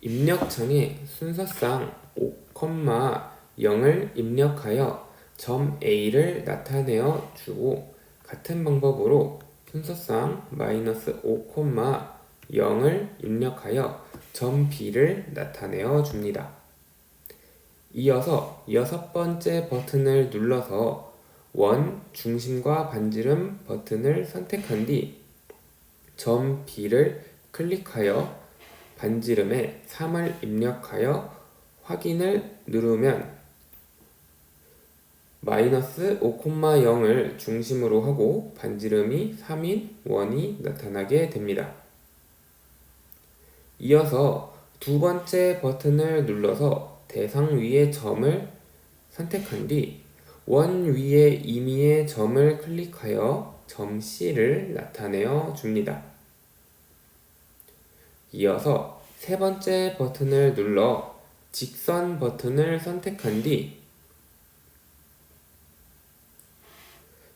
입력창에 순서상 5,0을 입력하여 점 A를 나타내어 주고 같은 방법으로 순서상 마이너스 5,0을 입력하여 점 B를 나타내어 줍니다. 이어서 여섯 번째 버튼을 눌러서 원, 중심과 반지름 버튼을 선택한 뒤 점 B를 클릭하여 반지름에 3을 입력하여 확인을 누르면 마이너스 5,0을 중심으로 하고 반지름이 3인 원이 나타나게 됩니다. 이어서 두 번째 버튼을 눌러서 대상 위의 점을 선택한 뒤 원 위의 임의의 점을 클릭하여 점 C를 나타내어 줍니다. 이어서 세 번째 버튼을 눌러 직선 버튼을 선택한 뒤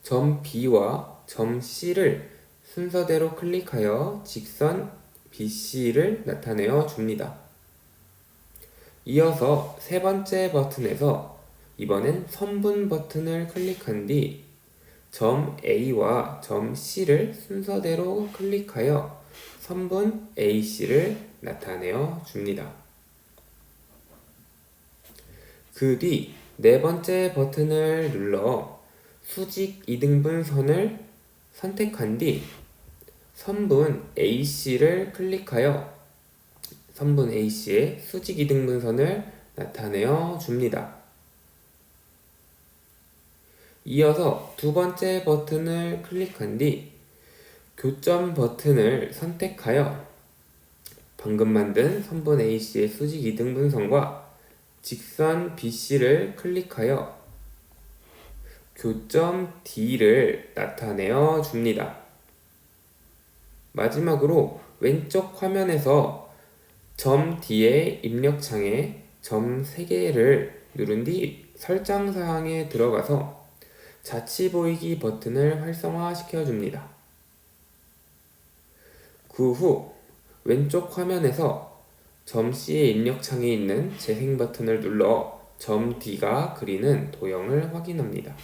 점 B와 점 C를 순서대로 클릭하여 직선 BC를 나타내어 줍니다. 이어서 세 번째 버튼에서 이번엔 선분 버튼을 클릭한 뒤 점 A와 점 C를 순서대로 클릭하여 선분 AC를 나타내어 줍니다. 그 뒤 네 번째 버튼을 눌러 수직 이등분 선을 선택한 뒤 선분 AC를 클릭하여 선분 AC의 수직 이등분선을 나타내어 줍니다. 이어서 두 번째 버튼을 클릭한 뒤 교점 버튼을 선택하여 방금 만든 선분 AC의 수직 이등분선과 직선 BC를 클릭하여 교점 D를 나타내어 줍니다. 마지막으로 왼쪽 화면에서 점 D의 입력창에 점 3개를 누른 뒤 설정 사항에 들어가서 자치 보이기 버튼을 활성화시켜 줍니다. 그 후 왼쪽 화면에서 점 C의 입력창에 있는 재생 버튼을 눌러 점 D가 그리는 도형을 확인합니다.